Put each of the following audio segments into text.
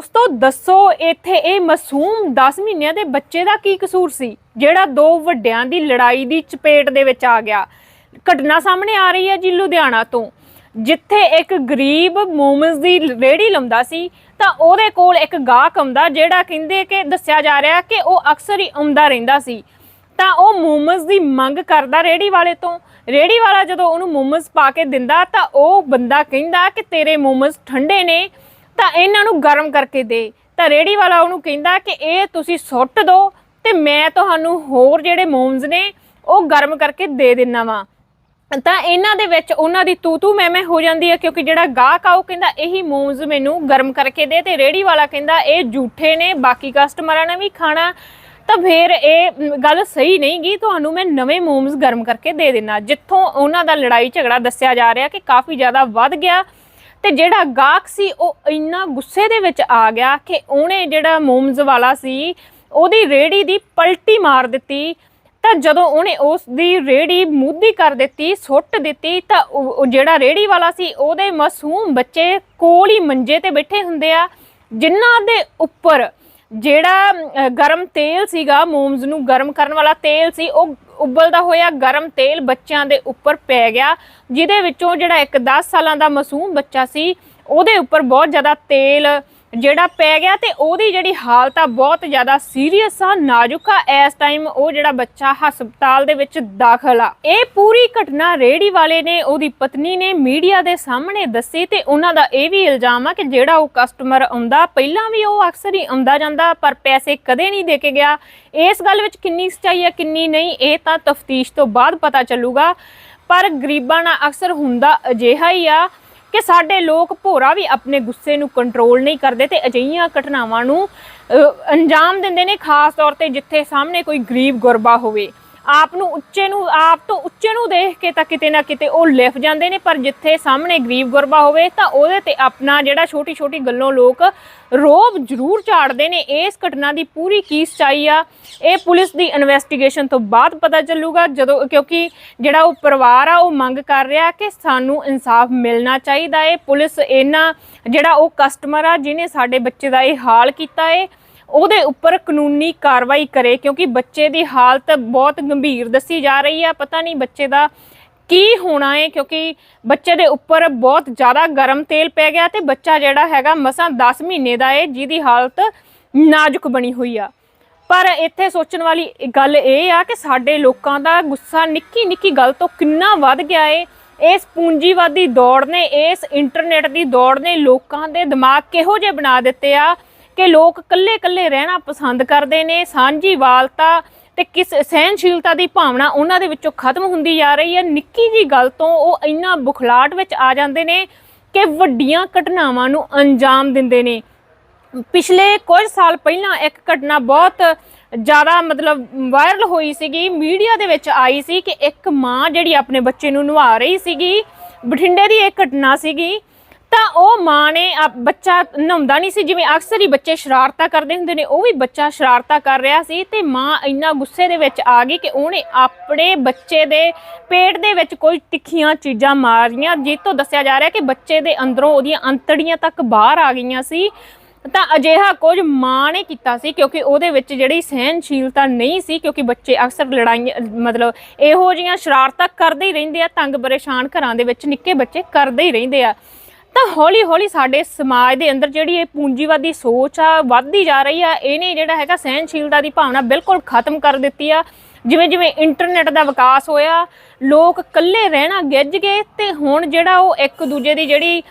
ਉਸ ਤੋਂ ਦੱਸੋ, ਇੱਥੇ ਇਹ ਮਾਸੂਮ 10 ਮਹੀਨਿਆਂ ਦੇ ਬੱਚੇ ਦਾ ਕੀ ਕਸੂਰ ਸੀ, ਜਿਹੜਾ ਦੋ ਵੱਡਿਆਂ ਦੀ ਲੜਾਈ ਦੀ ਚਪੇਟ ਦੇ ਵਿੱਚ ਆ ਗਿਆ? ਘਟਨਾ ਸਾਹਮਣੇ ਆ ਰਹੀ ਹੈ ਜੀ ਲੁਧਿਆਣਾ ਤੋਂ। ਜਿੱਥੇ ਇੱਕ ਗਰੀਬ ਮੋਮਸ ਦੀ ਰੇੜੀ ਲਾਉਂਦਾ ਸੀ, ਤਾਂ ਉਹਦੇ ਕੋਲ ਇੱਕ ਗਾਹਕ ਆਉਂਦਾ, ਜਿਹੜਾ ਕਹਿੰਦੇ ਕਿ ਦੱਸਿਆ ਜਾ ਰਿਹਾ ਕਿ ਉਹ ਅਕਸਰ ਹੀ ਆਉਂਦਾ ਰਹਿੰਦਾ ਸੀ। ਤਾਂ ਉਹ ਮੋਮਸ ਦੀ ਮੰਗ ਕਰਦਾ ਰੇੜੀ ਵਾਲੇ ਤੋਂ। ਰੇੜੀ ਵਾਲਾ ਜਦੋਂ ਉਹਨੂੰ ਮੋਮਸ ਪਾ ਕੇ ਦਿੰਦਾ, ਤਾਂ ਉਹ ਬੰਦਾ ਕਹਿੰਦਾ ਕਿ ਤੇਰੇ ਮੋਮਸ ਠੰਡੇ ਨੇ। ਤਾਂ ਇਹਨਾਂ ਨੂੰ ਗਰਮ ਕਰਕੇ ਦੇ। ਤਾਂ ਰੇੜੀ ਵਾਲਾ ਉਹਨੂੰ ਕਹਿੰਦਾ ਕਿ ਇਹ ਤੁਸੀਂ ਸੁੱਟ ਦਿਓ ਤੇ ਮੈਂ ਤੁਹਾਨੂੰ ਹੋਰ ਜਿਹੜੇ ਮੋਮਸ ਨੇ ਉਹ ਗਰਮ ਕਰਕੇ ਦੇ ਦਿੰਨਾ ਵਾਂ। ਤਾਂ ਇਹਨਾਂ ਦੇ ਵਿੱਚ ਉਹਨਾਂ ਦੀ ਤੂ ਤੂ ਮੈਂ ਮੈਂ ਹੋ ਜਾਂਦੀ ਹੈ ਕਿਉਂਕਿ ਜਿਹੜਾ ਗਾਹਕ ਆ ਉਹ ਕਹਿੰਦਾ ਇਹੀ ਮੋਮਸ ਮੈਨੂੰ ਗਰਮ ਕਰਕੇ ਦੇ ਤੇ ਰੇੜੀ ਵਾਲਾ ਕਹਿੰਦਾ ਇਹ ਝੂਠੇ ਨੇ, ਬਾਕੀ ਕਸਟਮਰਾਂ ਨੇ ਵੀ ਖਾਣਾ। ਤਾਂ ਫਿਰ ਇਹ ਗੱਲ ਸਹੀ ਨਹੀਂ ਗੀ ਤੁਹਾਨੂੰ ਮੈਂ ਨਵੇਂ ਮੋਮਸ ਗਰਮ ਕਰਕੇ ਦੇ ਦੇਣਾ ਜਿੱਥੋਂ ਉਹਨਾਂ ਦਾ ਲੜਾਈ ਝਗੜਾ ਦੱਸਿਆ ਜਾ ਰਿਹਾ ਕਿ ਕਾਫੀ ਜ਼ਿਆਦਾ ਵੱਧ ਗਿਆ ਤੇ ਜਿਹੜਾ ਗਾਹਕ ਸੀ, ਉਹ ਇੰਨਾ ਗੁੱਸੇ ਦੇ ਵਿੱਚ ਆ ਗਿਆ ਕਿ ਉਹਨੇ ਜਿਹੜਾ ਮੋਮਜ਼ ਵਾਲਾ ਸੀ, ਉਹਦੀ ਰੇੜੀ ਦੀ ਪਲਟੀ ਮਾਰ ਦਿੱਤੀ। ਤਾਂ ਜਦੋਂ ਉਹਨੇ ਉਸ ਦੀ ਰੇੜੀ ਮੂਧੀ ਕਰ ਦਿੱਤੀ, ਸੁੱਟ ਦਿੱਤੀ, ਤਾਂ ਉਹ ਜਿਹੜਾ ਰੇੜੀ ਵਾਲਾ ਸੀ, ਉਹਦੇ ਮਾਸੂਮ ਬੱਚੇ ਕੋਲ ਹੀ ਮੰਜੇ ਤੇ ਬੈਠੇ ਹੁੰਦੇ ਆ, ਜਿਨ੍ਹਾਂ ਦੇ ਉੱਪਰ ਜਿਹੜਾ ਗਰਮ ਤੇਲ ਸੀਗਾ, ਮੋਮਸ ਨੂੰ ਗਰਮ ਕਰਨ ਵਾਲਾ ਤੇਲ ਸੀ, ਉਹ ਉਬਲਦਾ ਹੋਇਆ ਗਰਮ ਤੇਲ ਬੱਚਿਆਂ ਦੇ ਉੱਪਰ ਪੈ ਗਿਆ, ਜਿਹਦੇ ਵਿੱਚੋਂ ਜਿਹੜਾ ਇੱਕ 10 ਸਾਲਾਂ ਦਾ ਮਾਸੂਮ ਬੱਚਾ ਸੀ, ਉਹਦੇ ਉੱਪਰ ਬਹੁਤ ਜ਼ਿਆਦਾ ਤੇਲ ਜਿਹੜਾ ਪੈ ਗਿਆ ਤੇ ਉਹਦੀ ਜਿਹੜੀ ਹਾਲਤ ਆ ਬਹੁਤ ਜ਼ਿਆਦਾ ਸੀਰੀਅਸ ਆ, ਨਾਜ਼ੁਕ ਆ। ਇਸ ਟਾਈਮ ਉਹ ਜਿਹੜਾ ਬੱਚਾ ਹਸਪਤਾਲ ਦੇ ਵਿੱਚ ਦਾਖਲ ਆ। ਇਹ ਪੂਰੀ ਘਟਨਾ ਰੇੜੀ ਵਾਲੇ ਨੇ, ਉਹਦੀ ਪਤਨੀ ਨੇ ਮੀਡੀਆ ਦੇ ਸਾਹਮਣੇ ਦੱਸੀ ਤੇ ਉਹਨਾਂ ਦਾ ਇਹ ਵੀ ਇਲਜ਼ਾਮ ਆ ਕਿ ਜਿਹੜਾ ਉਹ ਕਸਟਮਰ ਆਉਂਦਾ, ਪਹਿਲਾਂ ਵੀ ਉਹ ਅਕਸਰ ਹੀ ਆਉਂਦਾ ਜਾਂਦਾ, ਪਰ ਪੈਸੇ ਕਦੇ ਨਹੀਂ ਦੇ ਕੇ ਗਿਆ। ਇਸ ਗੱਲ ਵਿੱਚ ਕਿੰਨੀ ਸੱਚਾਈ ਆ, ਕਿੰਨੀ ਨਹੀਂ, ਇਹ ਤਾਂ ਤਫਤੀਸ਼ ਤੋਂ ਬਾਅਦ ਪਤਾ ਚੱਲੂਗਾ। ਪਰ ਗਰੀਬਾਂ ਨਾਲ ਅਕਸਰ ਹੁੰਦਾ ਅਜਿਹਾ ਹੀ ਆ। ਕਿ ਸਾਡੇ ਲੋਕ ਭੋਰਾ ਵੀ ਆਪਣੇ ਗੁੱਸੇ ਨੂੰ ਕੰਟਰੋਲ ਨਹੀਂ ਕਰਦੇ ਤੇ ਅਜਿਹੀਆਂ ਘਟਨਾਵਾਂ ਨੂੰ ਅੰਜਾਮ ਦਿੰਦੇ ਨੇ, ਖਾਸ ਤੌਰ ਤੇ ਜਿੱਥੇ ਸਾਹਮਣੇ ਕੋਈ ਗਰੀਬ ਗੁਰਬਾ ਹੋਵੇ। ਆਪ ਨੂੰ ਉੱਚੇ ਨੂੰ, ਆਪ ਤੋਂ ਉੱਚੇ ਨੂੰ ਦੇਖ ਕੇ ਤਾਂ ਕਿਤੇ ਨਾ ਕਿਤੇ ਉਹ ਲਿਫ ਜਾਂਦੇ ਨੇ, ਪਰ ਜਿੱਥੇ ਸਾਹਮਣੇ ਗਰੀਬ ਗੁਰਬਾ ਹੋਵੇ ਤਾਂ ਉਹਦੇ ਤੇ ਆਪਣਾ ਜਿਹੜਾ ਛੋਟੀ ਛੋਟੀ ਗੱਲੋਂ ਲੋਕ ਰੋਬ ਜ਼ਰੂਰ ਝਾੜਦੇ ਨੇ। ਇਸ ਘਟਨਾ ਦੀ ਪੂਰੀ ਕੀ ਸਚਾਈ ਆ? ਇਹ ਪੁਲਿਸ ਦੀ ਇਨਵੈਸਟੀਗੇਸ਼ਨ ਤੋਂ ਬਾਅਦ ਪਤਾ ਚੱਲੂਗਾ, ਜਦੋਂ ਕਿਉਂਕਿ ਜਿਹੜਾ ਉਹ ਪਰਿਵਾਰ ਆ, ਉਹ ਮੰਗ ਕਰ ਰਿਹਾ ਕਿ ਸਾਨੂੰ ਇਨਸਾਫ ਮਿਲਣਾ ਚਾਹੀਦਾ ਹੈ ਪੁਲਿਸ ਇਹਨਾਂ ਜਿਹੜਾ ਉਹ ਕਸਟਮਰ ਆ, ਜਿਹਨੇ ਸਾਡੇ ਬੱਚੇ ਦਾ ਇਹ ਹਾਲ ਕੀਤਾ ਹੈ ਉਹਦੇ ਉੱਪਰ ਕਾਨੂੰਨੀ ਕਾਰਵਾਈ ਕਰੇ, ਕਿਉਂਕਿ ਬੱਚੇ ਦੀ ਹਾਲਤ ਬਹੁਤ ਗੰਭੀਰ ਦੱਸੀ ਜਾ ਰਹੀ ਆ। ਪਤਾ ਨਹੀਂ ਬੱਚੇ ਦਾ ਕੀ ਹੋਣਾ ਹੈ ਕਿਉਂਕਿ ਬੱਚੇ ਦੇ ਉੱਪਰ ਬਹੁਤ ਜ਼ਿਆਦਾ ਗਰਮ ਤੇਲ ਪੈ ਗਿਆ ਤੇ ਬੱਚਾ ਜਿਹੜਾ ਹੈਗਾ ਮਸਾਂ 10 ਮਹੀਨੇ ਦਾ ਹੈ ਜਿਹਦੀ ਹਾਲਤ ਨਾਜ਼ੁਕ ਬਣੀ ਹੋਈ ਆ। ਪਰ ਇੱਥੇ ਸੋਚਣ ਵਾਲੀ ਗੱਲ ਇਹ ਆ ਕਿ ਸਾਡੇ ਲੋਕਾਂ ਦਾ ਗੁੱਸਾ ਨਿੱਕੀ ਨਿੱਕੀ ਗੱਲ ਤੋਂ ਕਿੰਨਾ ਵੱਧ ਗਿਆ ਏ। ਇਸ ਪੂੰਜੀਵਾਦੀ ਦੌੜ ਨੇ, ਇਸ ਇੰਟਰਨੈਟ ਦੀ ਦੌੜ ਨੇ ਲੋਕਾਂ ਦੇ ਦਿਮਾਗ ਕਿਹੋ ਜਿਹੇ ਬਣਾ ਦਿੱਤੇ ਆ ਕਿ ਲੋਕ ਇਕੱਲੇ-ਇਕੱਲੇ ਰਹਿਣਾ ਪਸੰਦ ਕਰਦੇ ਨੇ ਸਾਂਝੀਵਾਲਤਾ ਤੇ ਕਿਸ ਸਹਿਨਸ਼ੀਲਤਾ ਦੀ ਭਾਵਨਾ ਉਹਨਾਂ ਦੇ ਵਿੱਚੋਂ ਖਤਮ ਹੁੰਦੀ ਜਾ ਰਹੀ ਹੈ। ਨਿੱਕੀ ਜੀ ਗੱਲ ਤੋਂ ਉਹ ਇੰਨਾ ਬੁਖਲਾਟ ਵਿੱਚ ਆ ਜਾਂਦੇ ਨੇ ਕਿ ਵੱਡੀਆਂ ਘਟਨਾਵਾਂ ਨੂੰ ਅੰਜਾਮ ਦਿੰਦੇ ਨੇ। ਪਿਛਲੇ ਕੁਝ ਸਾਲ ਪਹਿਲਾਂ ਇੱਕ ਘਟਨਾ ਬਹੁਤ ਜ਼ਿਆਦਾ ਮਤਲਬ ਵਾਇਰਲ ਹੋਈ ਸੀਗੀ, ਮੀਡੀਆ ਦੇ ਵਿੱਚ ਆਈ ਸੀ ਕਿ ਇੱਕ ਮਾਂ ਜਿਹੜੀ ਆਪਣੇ ਬੱਚੇ ਨੂੰ ਨਵਾ ਰਹੀ ਸੀਗੀ, ਬਠਿੰਡੇ ਦੀ ਇਹ ਘਟਨਾ ਸੀਗੀ। ਤਾਂ ਉਹ ਮਾਂ ਨੇ ਆ ਬੱਚਾ ਨਹਾਉਂਦਾ ਨਹੀਂ ਸੀ, ਜਿਵੇਂ ਅਕਸਰ ਹੀ ਬੱਚੇ ਸ਼ਰਾਰਤਾਂ ਕਰਦੇ ਹੁੰਦੇ ਨੇ, ਉਹ ਵੀ ਬੱਚਾ ਸ਼ਰਾਰਤਾਂ ਕਰ ਰਿਹਾ ਸੀ ਤੇ ਮਾਂ ਇੰਨਾ ਗੁੱਸੇ ਦੇ ਵਿੱਚ ਆ ਗਈ ਕਿ ਉਹਨੇ ਆਪਣੇ ਬੱਚੇ ਦੇ ਪੇਟ ਦੇ ਵਿੱਚ ਕੋਈ ਤਿੱਖੀਆਂ ਚੀਜ਼ਾਂ ਮਾਰੀਆਂ ਜਿਸ ਤੋਂ ਦੱਸਿਆ ਜਾ ਰਿਹਾ ਕਿ ਬੱਚੇ ਦੇ ਅੰਦਰੋਂ ਉਹਦੀਆਂ ਅੰਤੜੀਆਂ ਤੱਕ ਬਾਹਰ ਆ ਗਈਆਂ ਸੀ। ਤਾਂ ਅਜਿਹਾ ਕੁਝ ਮਾਂ ਨੇ ਕੀਤਾ ਸੀ, ਕਿਉਂਕਿ ਉਹਦੇ ਵਿੱਚ ਜਿਹੜੀ ਸਹਿਨਸ਼ੀਲਤਾ ਨਹੀਂ ਸੀ, ਕਿਉਂਕਿ ਬੱਚੇ ਅਕਸਰ ਲੜਾਈਆਂ, ਮਤਲਬ ਇਹੋ ਜੀਆਂ ਸ਼ਰਾਰਤਾਂ ਕਰਦੇ ਹੀ ਰਹਿੰਦੇ ਆ, ਤੰਗ ਪਰੇਸ਼ਾਨ ਘਰਾਂ ਦੇ ਵਿੱਚ ਨਿੱਕੇ ਬੱਚੇ ਕਰਦੇ ਹੀ ਰਹਿੰਦੇ ਆ। ਤਾਂ ਹੌਲੀ ਹੌਲੀ ਸਾਡੇ ਸਮਾਜ ਦੇ ਅੰਦਰ ਜਿਹੜੀ ਇਹ ਪੂੰਜੀਵਾਦੀ ਸੋਚ ਆ, ਵੱਧਦੀ ਜਾ ਰਹੀ ਆ, ਇਹਨੇ ਜਿਹੜਾ ਹੈਗਾ ਸਹਿਨਸ਼ੀਲਤਾ ਦੀ ਭਾਵਨਾ ਬਿਲਕੁਲ ਖਤਮ ਕਰ ਦਿੱਤੀ ਆ। ਜਿਵੇਂ ਜਿਵੇਂ ਇੰਟਰਨੈਟ ਦਾ ਵਿਕਾਸ ਹੋਇਆ, ਲੋਕ ਇਕੱਲੇ ਰਹਿਣਾ ਗਿੱਜ ਗਏ ਤੇ ਹੁਣ ਜਿਹੜਾ ਉਹ ਇੱਕ ਦੂਜੇ ਦੀ ਜਿਹੜੀ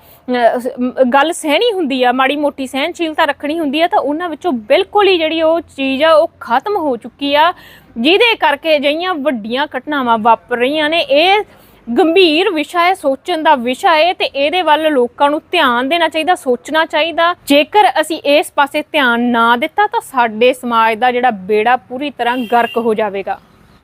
ਗੱਲ ਸਹਿਣੀ ਹੁੰਦੀ ਆ, ਮਾੜੀ ਮੋਟੀ ਸਹਿਨਸ਼ੀਲਤਾ ਰੱਖਣੀ ਹੁੰਦੀ ਆ, ਤਾਂ ਉਹਨਾਂ ਵਿੱਚੋਂ ਬਿਲਕੁਲ ਹੀ ਜਿਹੜੀ ਉਹ ਚੀਜ਼ ਆ, ਉਹ ਖਤਮ ਹੋ ਚੁੱਕੀ ਆ। ਜਿਹਦੇ ਕਰਕੇ ਅਜਿਹੀਆਂ ਵੱਡੀਆਂ ਘਟਨਾਵਾਂ ਵਾਪਰ ਰਹੀਆਂ ਨੇ, ਇਹ ਗੰਭੀਰ ਵਿਸ਼ਾ ਹੈ, ਸੋਚਣ ਦਾ ਵਿਸ਼ਾ ਹੈ ਤੇ ਇਹਦੇ ਵੱਲ ਲੋਕਾਂ ਨੂੰ ਧਿਆਨ ਦੇਣਾ ਚਾਹੀਦਾ, ਸੋਚਣਾ ਚਾਹੀਦਾ। ਜੇਕਰ ਅਸੀਂ ਇਸ ਪਾਸੇ ਧਿਆਨ ਨਾ ਦਿੱਤਾ ਤਾਂ ਸਾਡੇ ਸਮਾਜ ਦਾ ਜਿਹੜਾ ਬੇੜਾ ਪੂਰੀ ਤਰ੍ਹਾਂ ਗਰਕ ਹੋ ਜਾਵੇਗਾ।